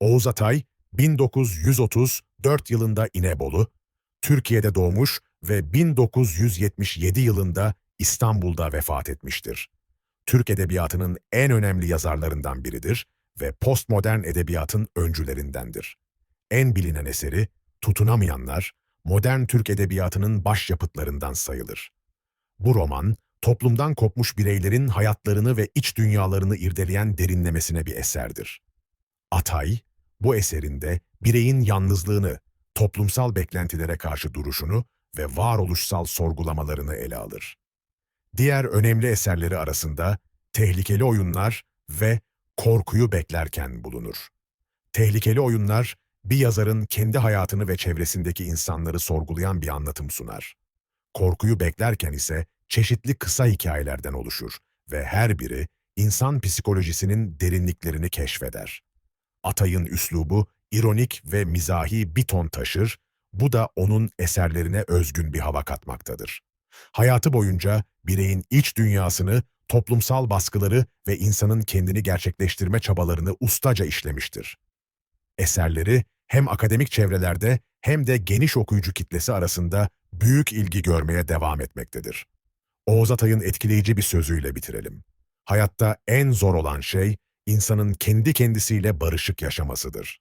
Oğuz Atay 1934 yılında İnebolu, Türkiye'de doğmuş ve 1977 yılında İstanbul'da vefat etmiştir. Türk edebiyatının en önemli yazarlarından biridir ve postmodern edebiyatın öncülerindendir. En bilinen eseri Tutunamayanlar, modern Türk edebiyatının başyapıtlarından sayılır. Bu roman, toplumdan kopmuş bireylerin hayatlarını ve iç dünyalarını irdeleyen derinlemesine bir eserdir. Atay, bu eserinde bireyin yalnızlığını, toplumsal beklentilere karşı duruşunu ve varoluşsal sorgulamalarını ele alır. Diğer önemli eserleri arasında Tehlikeli Oyunlar ve Korkuyu Beklerken bulunur. Tehlikeli Oyunlar, bir yazarın kendi hayatını ve çevresindeki insanları sorgulayan bir anlatım sunar. Korkuyu beklerken ise çeşitli kısa hikayelerden oluşur ve her biri insan psikolojisinin derinliklerini keşfeder. Atay'ın üslubu ironik ve mizahi bir ton taşır, bu da onun eserlerine özgün bir hava katmaktadır. Hayatı boyunca bireyin iç dünyasını, toplumsal baskıları ve insanın kendini gerçekleştirme çabalarını ustaca işlemiştir. Eserleri hem akademik çevrelerde hem de geniş okuyucu kitlesi arasında büyük ilgi görmeye devam etmektedir. Oğuz Atay'ın etkileyici bir sözüyle bitirelim. Hayatta en zor olan şey insanın kendi kendisiyle barışık yaşamasıdır.